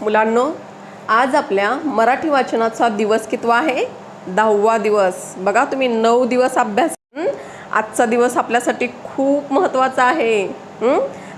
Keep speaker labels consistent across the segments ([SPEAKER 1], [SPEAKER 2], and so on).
[SPEAKER 1] मुलांनो आज आपल्या मराठी वाचनाचा दिवस कितवा आहे? दहावा दिवस. बघा तुम्ही नऊ दिवस अभ्यास आजचा दिवस आपल्यासाठी खूप महत्त्वाचा आहे.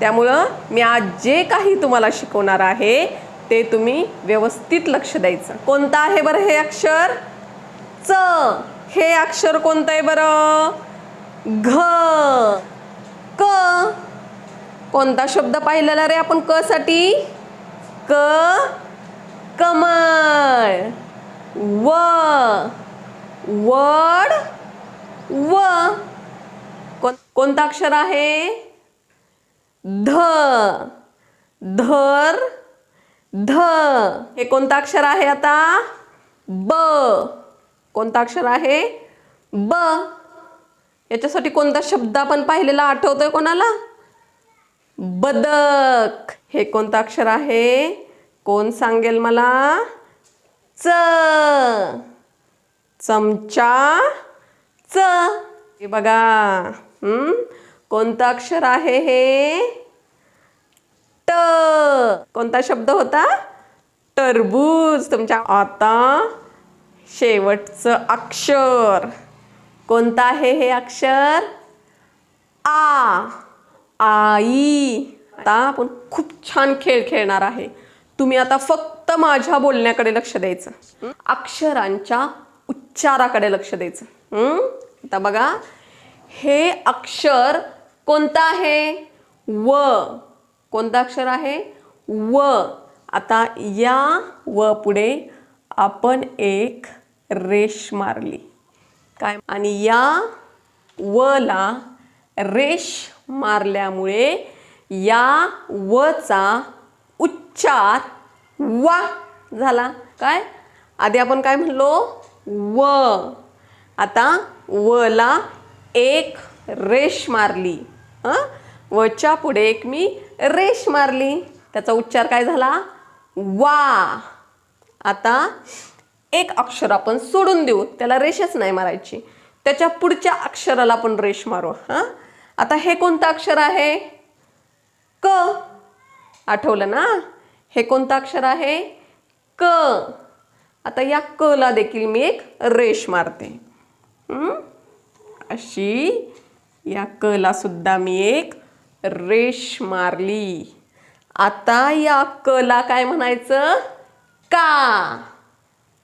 [SPEAKER 1] त्यामुळं मी आज जे काही तुम्हाला शिकवणार आहे ते तुम्ही व्यवस्थित लक्ष द्यायचं. कोणतं आहे बरं हे अक्षर? च. हे अक्षर कोणतं आहे बरं? घ. क. कोणता शब्द पाहिलेला रे आपण क साठी? क कमळ. व वड व. कोण कोणता अक्षर आहे? ध धर ध. हे कोणतं अक्षर आहे आता? ब. कोणतं अक्षर आहे? ब. याच्यासाठी कोणता शब्द आपण पाहिलेला आठवतोय कोणाला? बदक. हे कोणतं अक्षर आहे? कोण सांगेल मला? च. चमचा. च. हे बघा. कोणतं अक्षर आहे हे? ट. कोणता शब्द होता? टरबूज. तुमच्या आता शेवटचं अक्षर. कोणतं आहे हे अक्षर? आ. आई आता आपण खूप छान खेळ खेळणार आहे. तुम्ही आता फक्त माझ्या बोलण्याकडे लक्ष द्यायचं. अक्षरांच्या उच्चाराकडे लक्ष द्यायचं. आता बघा. हे अक्षर कोणतं आहे? व. कोणतं अक्षर आहे? व. आता या व पुढे आपण एक रेष मारली. काय? आणि या वला रेष मारल्यामुळे या वचा उच्चार वा झाला. काय? आधी आपण काय म्हणलो? व. आता वला एक रेष मारली. हं? वच्या पुढे एक मी रेष मारली. त्याचा उच्चार काय झाला? वा. आता एक अक्षर आपण सोडून देऊ. त्याला रेषच नाही मारायची. त्याच्या पुढच्या अक्षराला आपण रेष मारू. हां? आता हे कोणतं अक्षर आहे? क. आठवलं ना? हे कोणतं अक्षर आहे? क. आता या क ला देखील मी एक रेष मारते. अशी या क ला सुद्धा मी एक रेष मारली. आता या क ला काय म्हणायचं? का.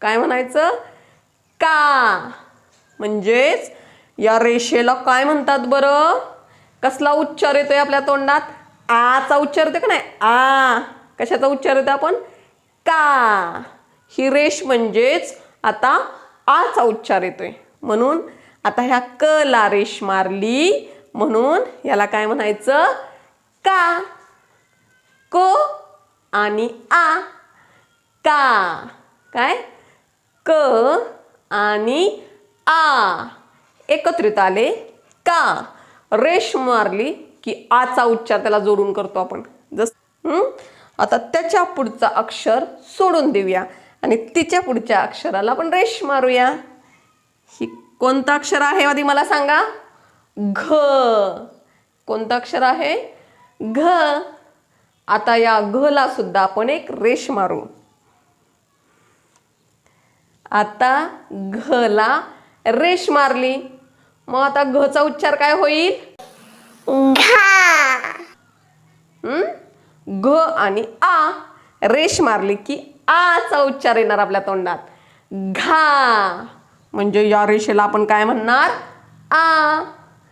[SPEAKER 1] काय म्हणायचं? का. म्हणजेच या रेषेला काय म्हणतात बरं? कसला उच्चार येतोय आपल्या तोंडात? आचा उच्चार येतो का नाही? आ. कशाचा उच्चार येतो आपण? का. ही रेष म्हणजेच आता आचा उच्चार येतोय. म्हणून आता ह्या क ला रेष मारली. म्हणून याला काय म्हणायचं? का. क आणि आ. का. काय? क आणि आ. एकत्रित आले. का. रेष मारली की आचा उच्चार त्याला जोडून करतो आपण. जस आता त्याच्या पुढचा अक्षर सोडून देऊया. आणि तिच्या पुढच्या अक्षराला आपण रेष मारूया. ही कोणतं अक्षर आहे आधी मला सांगा? घ. कोणतं अक्षर आहे? घ. आता या घला सुद्धा आपण एक रेष मारू. आता घला रेश रेष मारली. मग आता घचा उच्चार काय होईल? घ. आणि आ रेष मारली की आचा उच्चार येणार आपल्या तोंडात. घा. म्हणजे या रेषेला आपण काय म्हणणार? आ.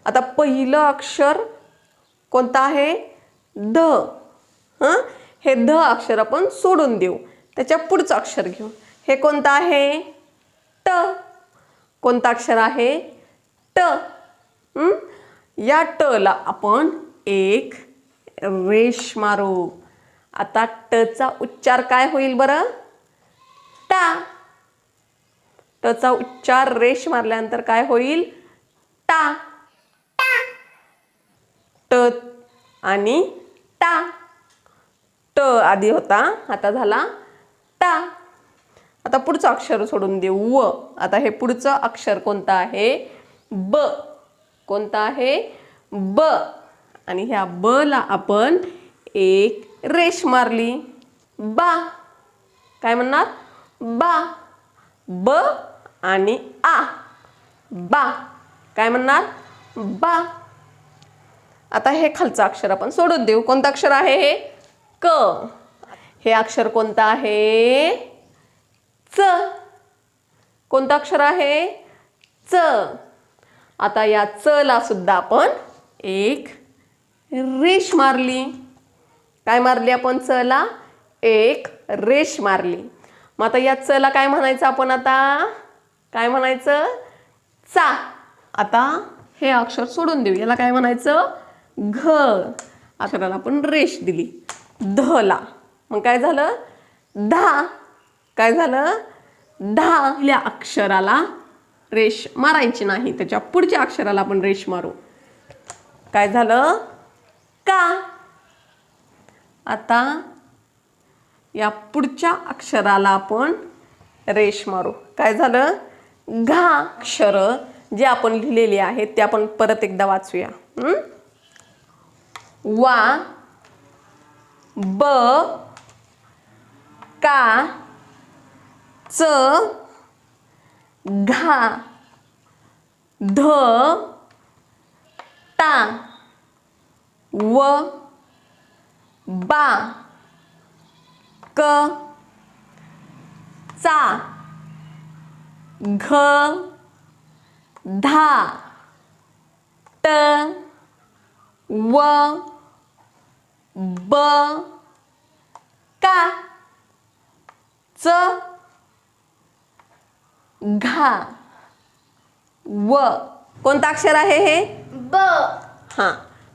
[SPEAKER 1] आता पहिलं अक्षर कोणतं आहे? ध. हं? हे ध अक्षर आपण सोडून देऊ. त्याच्या पुढचं अक्षर घेऊ. हे कोणतं आहे? ट. कोणतं अक्षर आहे? ट? या ट ला आपण एक रेष मारू. आता टचा उच्चार काय होईल बरं? टा. टचा उच्चार रेष मारल्यानंतर काय होईल? टा. ट आणि टा. ट आधी होता आता झाला टा. आता पुढचं अक्षर सोडून देऊ व. आता हे पुढचं अक्षर कोणतं आहे? ब. कोणतं आहे? ब. आणि ह्या ब ला आपण एक रेष मारली. बा. काय म्हणणार? बा. ब आणि आ. बा. काय म्हणणार? बा. आता हे खालचं अक्षर आपण सोडून देऊ. कोणतं अक्षर आहे हे? क. हे अक्षर कोणतं आहे? च. कोणतं अक्षर आहे? च. आता या चला सुद्धा आपण एक रेष मारली. काय मारली आपण चला? एक रेष मारली. मग आता या च ला काय म्हणायचं आपण आता? काय म्हणायचं? चा. आता हे अक्षर सोडून देऊ. याला काय म्हणायचं? घ. अक्षराला आपण रेष दिली. धला. ला मग काय झालं? दहा काय झालं? दहा या अक्षराला रेष मारायची नाही त्याच्या पुढच्या अक्षराला आपण रेष मारू. काय झालं? का? आता या पुढच्या अक्षराला आपण रेष मारू. काय झालं? घा अक्षर जे आपण लिहिलेले आहेत ते आपण परत एकदा वाचूया. वा ब का च घा ध टा व बा क चा घ धा ट व ब का च घा. व. कोणतं अक्षर आहे हे?
[SPEAKER 2] ब.
[SPEAKER 1] हां.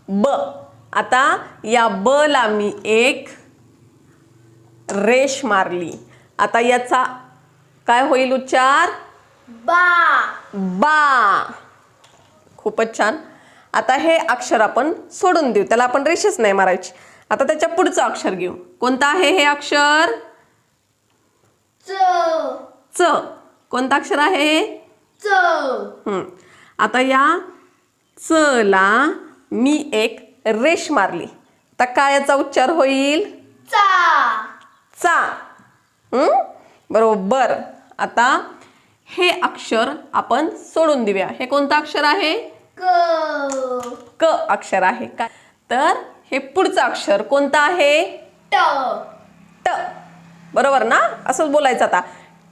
[SPEAKER 1] ब. आता या ब ला मी एक रेष मारली. आता याचा काय होईल उच्चार?
[SPEAKER 2] बा.
[SPEAKER 1] बा. खूपच छान. आता हे अक्षर आपण सोडून देऊ. त्याला आपण रेषच नाही मारायची. आता त्याच्या पुढचं अक्षर घेऊ. कोणतं आहे हे अक्षर?
[SPEAKER 2] च.
[SPEAKER 1] च. कोणतं अक्षर आहे?
[SPEAKER 2] च.
[SPEAKER 1] हं. आता या च ला मी एक रेष मारली. आता काय याचा उच्चार होईल?
[SPEAKER 2] चा.
[SPEAKER 1] चा. हं? बरोबर. आता हे अक्षर आपण सोडून देऊया. हे कोणतं अक्षर आहे?
[SPEAKER 2] क.
[SPEAKER 1] क अक्षर आहे. काय तर हे पुढचं अक्षर कोणतं आहे?
[SPEAKER 2] ट.
[SPEAKER 1] ट. बरोबर ना? असंच बोलायचं आता.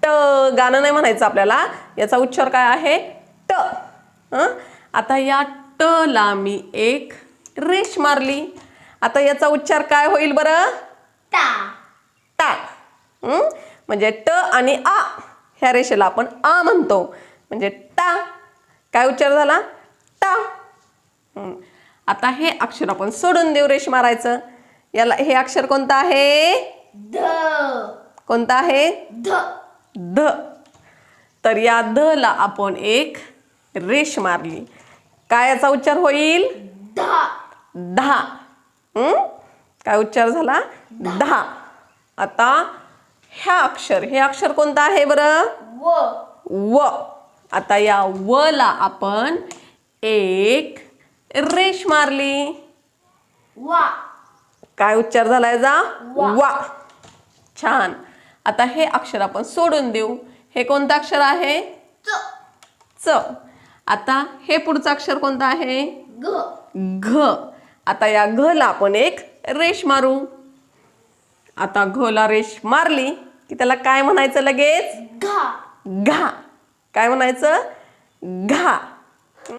[SPEAKER 1] ट गाणं नाही म्हणायचं आपल्याला. याचा उच्चार काय आहे? ट हं? आता या ट ला मी एक रेष मारली. आता याचा उच्चार काय होईल बरं?
[SPEAKER 2] ता.
[SPEAKER 1] टा हं? म्हणजे ट आणि आ ह्या रेषेला आपण आ म्हणतो. म्हणजे टा काय उच्चार झाला? टा हं. आता हे अक्षर आपण सोडून देऊ रेष मारायचं. याला हे अक्षर कोणतं आहे?
[SPEAKER 2] ध.
[SPEAKER 1] कोणतं आहे?
[SPEAKER 2] ध.
[SPEAKER 1] ध तर या ध ला आपण एक रेष मारली. काय याचा उच्चार होईल? दहा? काय उच्चार झाला? दहा आता ह्या अक्षर हे अक्षर कोणतं आहे बरं?
[SPEAKER 2] व.
[SPEAKER 1] व. आता या व ला आपण एक रेष मारली.
[SPEAKER 2] वा.
[SPEAKER 1] काय उच्चार झाला याचा.
[SPEAKER 2] वा.
[SPEAKER 1] छान. आता हे अक्षर आपण सोडून देऊ. हे कोणतं अक्षर आहे?
[SPEAKER 2] च.
[SPEAKER 1] आता हे पुढचं अक्षर कोणतं आहे?
[SPEAKER 2] घ.
[SPEAKER 1] घ. आता या घ ला आपण एक रेष मारू. आता घ ला रेष मारली की त्याला काय म्हणायचं लगेच?
[SPEAKER 2] घा.
[SPEAKER 1] घा. काय म्हणायचं? घा.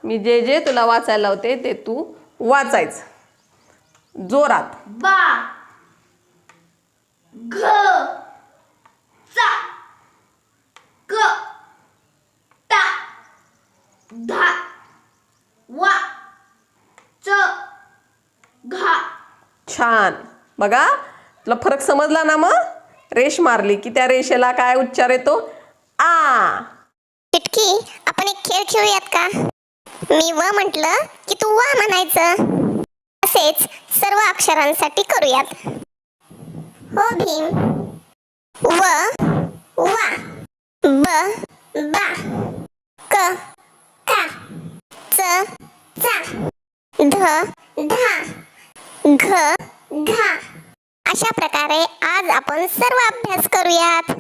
[SPEAKER 1] मी जे जे तुला वाचायला लावते ते तू वाचायचं. जोरात.
[SPEAKER 2] बा. घ. क टा धा वा च घा
[SPEAKER 1] छान. बघा तुला फरक समजला ना मग? रेष मारली की त्या रेषेला काय उच्चार येतो? आ.
[SPEAKER 3] चिटकी आपण एक खेळ खेळूयात का? मी व म्हटलं की तू वा म्हणायचं. असेच सर्व अक्षरांसाठी करूयात. हो भीम. व वा. ब बा क का च चा ध धा घ घा. अशा प्रकारे आज आपण सर्व अभ्यास करूयात.